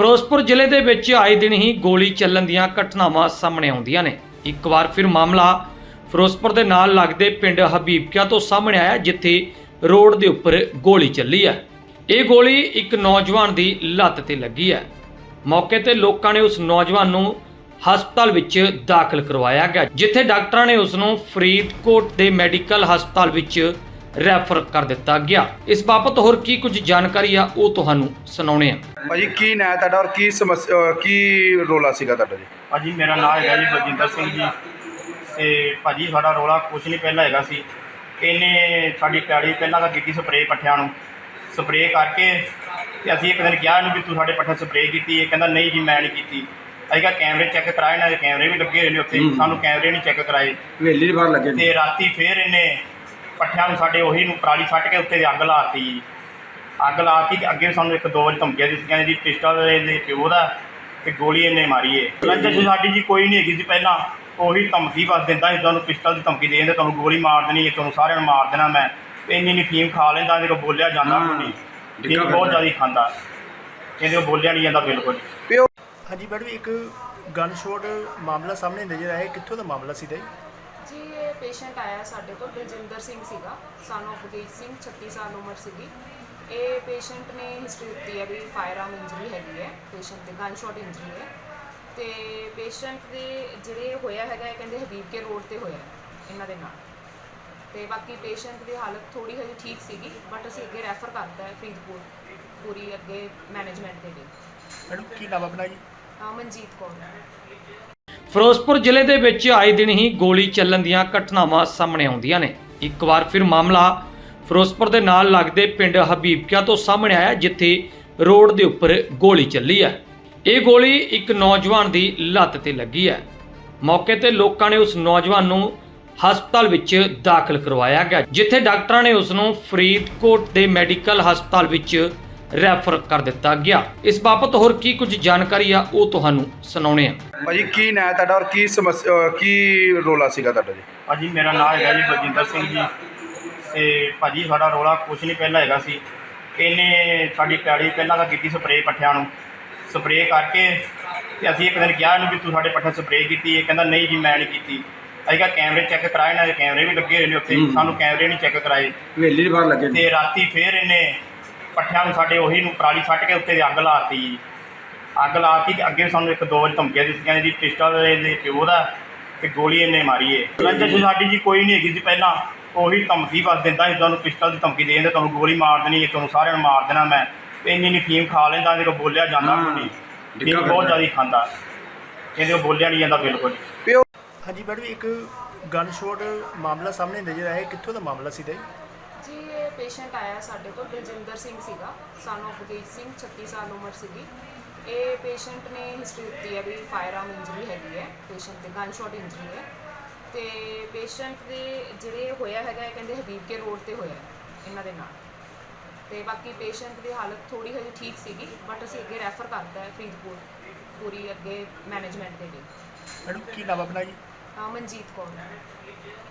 ਫਿਰੋਜ਼ਪੁਰ ਜ਼ਿਲ੍ਹੇ ਦੇ ਵਿੱਚ ਆਏ ਦਿਨ ਹੀ ਗੋਲੀ ਚੱਲਣ ਦੀਆਂ ਘਟਨਾਵਾਂ ਸਾਹਮਣੇ ਆਉਂਦੀਆਂ ਨੇ। ਇੱਕ ਵਾਰ ਫਿਰ ਮਾਮਲਾ ਫਿਰੋਜ਼ਪੁਰ ਦੇ ਨਾਲ ਲੱਗਦੇ ਪਿੰਡ ਹਬੀਬਕਿਆ ਤੋਂ ਸਾਹਮਣੇ ਆਇਆ, ਜਿੱਥੇ ਰੋਡ ਦੇ ਉੱਪਰ ਗੋਲੀ ਚੱਲੀ ਹੈ। ਇਹ ਗੋਲੀ ਇੱਕ ਨੌਜਵਾਨ ਦੀ ਲੱਤ ਤੇ ਲੱਗੀ ਹੈ। ਮੌਕੇ ਤੇ ਲੋਕਾਂ ਨੇ ਉਸ ਨੌਜਵਾਨ ਨੂੰ ਹਸਪਤਾਲ ਵਿੱਚ ਦਾਖਲ ਕਰਵਾਇਆ ਗਿਆ, ਜਿੱਥੇ ਡਾਕਟਰਾਂ ਨੇ ਉਸ ਨੂੰ ਫਰੀਦਕੋਟ ਦੇ ਮੈਡੀਕਲ ਹਸਪਤਾਲ ਵਿੱਚ ਰੈਫਰ ਕਰ ਦਿੱਤਾ ਗਿਆ। ਇਸ ਬਾਬਤ ਹੋਰ ਕੀ ਕੁਝ ਜਾਣਕਾਰੀ ਆ ਉਹ ਤੁਹਾਨੂੰ ਸੁਣਾਉਣੇ ਆ। ਭਾਜੀ ਕੀ ਨਾਂ ਹੈ ਤੁਹਾਡਾ ਔਰ ਕੀ ਸਮੱਸਿਆ ਕੀ ਰੋਲਾ ਸੀਗਾ ਤੁਹਾਡਾ ਜੀ? ਭਾਜੀ ਮੇਰਾ ਨਾਮ ਹੈਗਾ ਜੀ ਬਲਜਿੰਦਰ ਸਿੰਘ ਜੀ। ਤੇ ਭਾਜੀ ਸਾਡਾ ਰੋਲਾ ਕੁਛ ਨਹੀਂ ਪਹਿਲਾਂ ਹੈਗਾ ਸੀ। ਇਹਨੇ ਸਾਡੀ ਪੈੜੀ ਪਹਿਲਾਂ ਤਾਂ ਕੀਤੀ ਸਪਰੇਅ ਪੱਠਿਆਂ ਨੂੰ। ਸਪਰੇਅ ਕਰਕੇ ਤੇ ਅਸੀਂ ਇੱਕ ਦਿਨ ਕਿਹਾ ਇਹਨੂੰ ਵੀ ਤੂੰ ਸਾਡੇ ਪੱਠੇ ਸਪਰੇਅ ਕੀਤੀ ਇਹ ਕਹਿੰਦਾ ਨਹੀਂ ਜੀ ਮੈਂ ਨਹੀਂ ਕੀਤੀ। ਅਸੀਂ ਕਿਹਾ ਕੈਮਰੇ ਚੈੱਕ ਕਰਾਏ ਨਾ ਕੈਮਰੇ ਵੀ ਲੱਗੇ ਹੋਏ ਨੇ ਉੱਥੇ। ਸਾਨੂੰ ਕੈਮਰੇ ਨਹੀਂ ਚੈੱਕ ਕਰਾਏ। ਹਵੇਲੀ ਦੇ ਬਾਹਰ ਲੱਗੇ ਤੇ ਰਾਤੀ ਫੇਰ ਇਹਨੇ ਪੱਠਿਆਂ ਨੂੰ ਸਾਡੇ ਉਹੀ ਨੂੰ ਪਰਾਲੀ ਫੱਟ ਕੇ ਉੱਤੇ ਅੱਗ ਲਾਤੀ ਜੀ। ਅੱਗ ਲਾਤੀ ਤੇ ਅੱਗੇ ਸਾਨੂੰ ਇੱਕ ਦੋ ਵਾਰੀ ਧਮਕੀਆਂ ਦਿੱਤੀਆਂ ਜੀ ਪਿਸਟਲ ਇਹਦੇ ਪਿਓ ਦਾ ਤੇ ਗੋਲੀ ਇਹਨੇ ਮਾਰੀ ਏ। ਰੰਜਿਸ਼ ਸਾਡੀ ਜੀ ਕੋਈ ਨਹੀਂ ਹੈਗੀ ਸੀ ਪਹਿਲਾਂ ਉਹੀ ਧਮਕੀ ਬਸ ਦਿੰਦਾ ਸੀ ਤੁਹਾਨੂੰ ਪਿਸਟਲ ਦੀ ਧਮਕੀ ਦੇ ਦਿੰਦੇ ਤੁਹਾਨੂੰ ਗੋਲੀ ਮਾਰ ਦੇਣੀ ਹੈ ਤੁਹਾਨੂੰ ਸਾਰਿਆਂ ਨੂੰ ਮਾਰ ਦੇਣਾ ਮੈਂ। ਤੇ ਇੰਨੀ ਇੰਨੀ ਫੀਮ ਖਾ ਲੈਂਦਾ ਇਹਦੇ ਕੋਲ ਬੋਲਿਆ ਜਾਂਦਾ ਕੋਈ ਨਹੀਂ ਫੀਮ ਬਹੁਤ। ਜ਼ਿਆਦਾ ਖਾਂਦਾ। ਇਹਦੇ ਕੋਲ ਬੋਲਿਆ ਨਹੀਂ ਜਾਂਦਾ ਬਿਲਕੁਲ। ਪਿਓ ਹਾਂਜੀ ਮੈਡਮ ਇੱਕ ਗਨ ਸ਼ੋਟ ਮਾਮਲਾ ਸਾਹਮਣੇ ਨਜ਼ਰ ਆਇਆ ਕਿੱਥੋਂ ਦਾ ਮਾਮਲਾ ਸੀ ਦਾ ਪੇਸ਼ੈਂਟ ਆਇਆ ਸਾਡੇ ਕੋਲ ਬਲਜਿੰਦਰ ਸਿੰਘ ਸੀਗਾ ਸਨ ਬਲਜੀਤ ਸਿੰਘ 36 ਸਾਲ ਉਮਰ ਸੀਗੀ। ਇਹ ਪੇਸ਼ੈਂਟ ਨੇ ਹਿਸਟਰੀ ਦਿੱਤੀ ਹੈ ਵੀ ਫਾਇਰ ਆਰਮ ਇੰਜਰੀ ਹੈਗੀ ਹੈ ਪੇਸ਼ੈਂਟ ਦੇ ਗਨ ਸ਼ਾਟ ਇੰਜਰੀ ਹੈ। ਤੇ ਪੇਸ਼ੈਂਟ ਦੇ ਜਿਹੜੇ ਹੋਇਆ ਹੈਗਾ ਇਹ ਕਹਿੰਦੇ ਹਬੀਬ ਕੇ ਰੋਡ ਤੇ ਹੋਇਆ ਇਹਨਾਂ ਦੇ ਨਾਲ। ਤੇ ਬਾਕੀ ਪੇਸ਼ੈਂਟ ਦੀ ਹਾਲਤ ਥੋੜੀ ਹਜੇ ਠੀਕ ਸੀਗੀ ਬਟ ਅਸੀਂ ਅੱਗੇ ਰੈਫਰ ਕਰਤਾ ਹੈ ਫਰੀਦਕੋਟ ਪੂਰੀ ਅੱਗੇ ਮੈਨੇਜਮੈਂਟ ਦੇ ਲਈ। ਮੈਡਮ ਕੀ ਨਾਮ ਆਪਣਾ ਜੀ? ਅਹ ਮਨਜੀਤ ਕੌਰ। ਫਿਰੋਜ਼ਪੁਰ ਜ਼ਿਲ੍ਹੇ ਦੇ ਵਿੱਚ ਆਏ ਦਿਨ ਹੀ ਗੋਲੀ ਚੱਲਣ ਦੀਆਂ ਘਟਨਾਵਾਂ ਸਾਹਮਣੇ ਆਉਂਦੀਆਂ ਨੇ। ਇੱਕ ਵਾਰ ਫਿਰ ਮਾਮਲਾ ਫਿਰੋਜ਼ਪੁਰ ਦੇ ਨਾਲ ਲੱਗਦੇ ਪਿੰਡ ਹਬੀਬਕਿਆ ਤੋਂ ਸਾਹਮਣੇ ਆਇਆ, ਜਿੱਥੇ ਰੋਡ ਦੇ ਉੱਪਰ ਗੋਲੀ ਚੱਲੀ ਹੈ। ਇਹ ਗੋਲੀ ਇੱਕ ਨੌਜਵਾਨ ਦੀ ਲੱਤ ਤੇ ਲੱਗੀ ਹੈ। ਮੌਕੇ ਤੇ ਲੋਕਾਂ ਨੇ ਉਸ ਨੌਜਵਾਨ ਨੂੰ ਹਸਪਤਾਲ ਵਿੱਚ ਦਾਖਲ ਕਰਵਾਇਆ ਗਿਆ, ਜਿੱਥੇ ਡਾਕਟਰਾਂ ਨੇ ਉਸ ਨੂੰ ਫਰੀਦਕੋਟ ਦੇ ਮੈਡੀਕਲ ਹਸਪਤਾਲ ਵਿੱਚ ਰੈਫਰ ਕਰ ਦਿੱਤਾ ਗਿਆ। ਇਸ ਬਾਬਤ ਹੋਰ ਕੀ ਕੁਝ ਜਾਣਕਾਰੀ ਆ ਉਹ ਤੁਹਾਨੂੰ ਸੁਣਾਉਣੇ ਆ। ਭਾਜੀ ਕੀ ਨਾਂ ਹੈ ਤੁਹਾਡਾ ਔਰ ਕੀ ਸਮੱਸਿਆ ਅਹ ਕੀ ਰੋਲਾ ਸੀਗਾ ਤੁਹਾਡਾ ਜੀ? ਭਾਜੀ ਮੇਰਾ ਨਾਮ ਹੈਗਾ ਜੀ ਬਲਜਿੰਦਰ ਸਿੰਘ ਜੀ। ਤੇ ਭਾਜੀ ਸਾਡਾ ਰੋਲਾ ਕੁਛ ਨਹੀਂ ਪਹਿਲਾਂ ਹੈਗਾ ਸੀ। ਇਹਨੇ ਸਾਡੀ ਪੈੜੀ ਪਹਿਲਾਂ ਤਾਂ ਕੀਤੀ ਸਪਰੇਅ ਪੱਠਿਆਂ ਨੂੰ। ਸਪਰੇਅ ਕਰਕੇ ਤੇ ਅਸੀਂ ਇੱਕ ਦਿਨ ਕਿਹਾ ਇਹਨੂੰ ਵੀ ਤੂੰ ਸਾਡੇ ਪੱਠੇ ਸਪਰੇਅ ਕੀਤੀ। ਇਹ ਕਹਿੰਦਾ ਨਹੀਂ ਜੀ ਮੈਂ ਨਹੀਂ ਕੀਤੀ। ਅਸੀਂ ਕਿਹਾ ਕੈਮਰੇ ਚੈੱਕ ਕਰਾਏ ਨਾ ਕੈਮਰੇ ਵੀ ਲੱਗੇ ਹੋਏ ਨੇ ਉੱਥੇ। ਸਾਨੂੰ ਕੈਮਰੇ ਨਹੀਂ ਚੈੱਕ ਕਰਾਏ। ਹਵੇਲੀ ਦੇ ਬਾਹਰ ਲੱਗੇ ਤੇ ਰਾਤੀ ਫੇਰ ਇਹਨੇ ਪੱਠਿਆਂ ਨੂੰ ਸਾਡੇ ਉਹੀ ਨੂੰ ਪਰਾਲੀ ਫੱਟ ਕੇ ਉੱਤੇ ਅੱਗ ਲਾਤੀ ਜੀ। ਅੱਗ ਲਾਤੀ ਤੇ ਅੱਗੇ ਸਾਨੂੰ ਇੱਕ ਦੋ ਵਾਰੀ ਧਮਕੀਆਂ ਦਿੱਤੀਆਂ ਜੀ ਪਿਸਟਲ ਇਹਦੇ ਪਿਓ ਦਾ ਤੇ ਗੋਲੀ ਇਹਨੇ ਮਾਰੀ ਏ। ਰੰਜਿਸ਼ ਸਾਡੀ ਜੀ ਕੋਈ ਨਹੀਂ ਹੈਗੀ ਸੀ ਪਹਿਲਾਂ ਉਹੀ ਧਮਕੀ ਬਸ ਦਿੰਦਾ ਸੀ ਤੁਹਾਨੂੰ ਪਿਸਟਲ ਦੀ ਧਮਕੀ ਦੇ ਦਿੰਦੇ ਤੁਹਾਨੂੰ ਗੋਲੀ ਮਾਰ ਦੇਣੀ ਤੁਹਾਨੂੰ ਸਾਰਿਆਂ ਨੂੰ ਮਾਰ ਦੇਣਾ ਮੈਂ। ਤੇ ਇੰਨੀ ਇੰਨੀ ਫੀਮ ਖਾ ਲੈਂਦਾ ਕੋਲ ਬੋਲਿਆ ਜਾਂਦਾ ਨਹੀਂ ਫੀਮ ਬਹੁਤ। ਜ਼ਿਆਦਾ ਖਾਂਦਾ। ਇਹਦੇ ਕੋਲ ਬੋਲਿਆ ਨਹੀਂ ਜਾਂਦਾ ਬਿਲਕੁਲ। ਪਿਓ ਹਾਂਜੀ ਮੈਡਮ ਇੱਕ ਗਨ ਸ਼ੋਟ ਮਾਮਲਾ ਸਾਹਮਣੇ ਨਜ਼ਰ ਆਇਆ ਕਿੱਥੋਂ ਦਾ ਮਾਮਲਾ ਸੀ ਦਾ ਜੀ ਇਹ ਪੇਸ਼ੈਂਟ ਆਇਆ ਸਾਡੇ ਕੋਲ ਬਲਜਿੰਦਰ ਸਿੰਘ ਸੀਗਾ ਸਨ ਬਲਜੀਤ ਸਿੰਘ 36 ਸਾਲ ਉਮਰ ਸੀਗੀ। ਇਹ ਪੇਸ਼ੈਂਟ ਨੇ ਹਿਸਟਰੀ ਦਿੱਤੀ ਹੈ ਵੀ ਫਾਇਰ ਆਰਮ ਇੰਜਰੀ ਹੈਗੀ ਹੈ ਪੇਸ਼ੈਂਟ ਦੇ ਗਨ ਸ਼ਾਟ ਇੰਜਰੀ ਹੈ। ਤੇ ਪੇਸ਼ੈਂਟ ਦੇ ਜਿਹੜੇ ਹੋਇਆ ਹੈਗਾ ਇਹ ਕਹਿੰਦੇ ਹਬੀਬ ਕੇ ਰੋਡ ਤੇ ਹੋਇਆ ਇਹਨਾਂ ਦੇ ਨਾਲ। ਤੇ ਬਾਕੀ ਪੇਸ਼ੈਂਟ ਦੀ ਹਾਲਤ ਥੋੜੀ ਹਜੇ ਠੀਕ ਸੀਗੀ ਬਟ ਅਸੀਂ ਅੱਗੇ ਰੈਫਰ ਕਰਤਾ ਹੈ ਫਰੀਦਕੋਟ ਪੂਰੀ ਅੱਗੇ ਮੈਨੇਜਮੈਂਟ ਦੇ ਲਈ। ਮੈਡਮ ਕੀ ਨਾਮ ਆਪਣਾ ਜੀ? ਅਹ ਮਨਜੀਤ ਕੌਰ।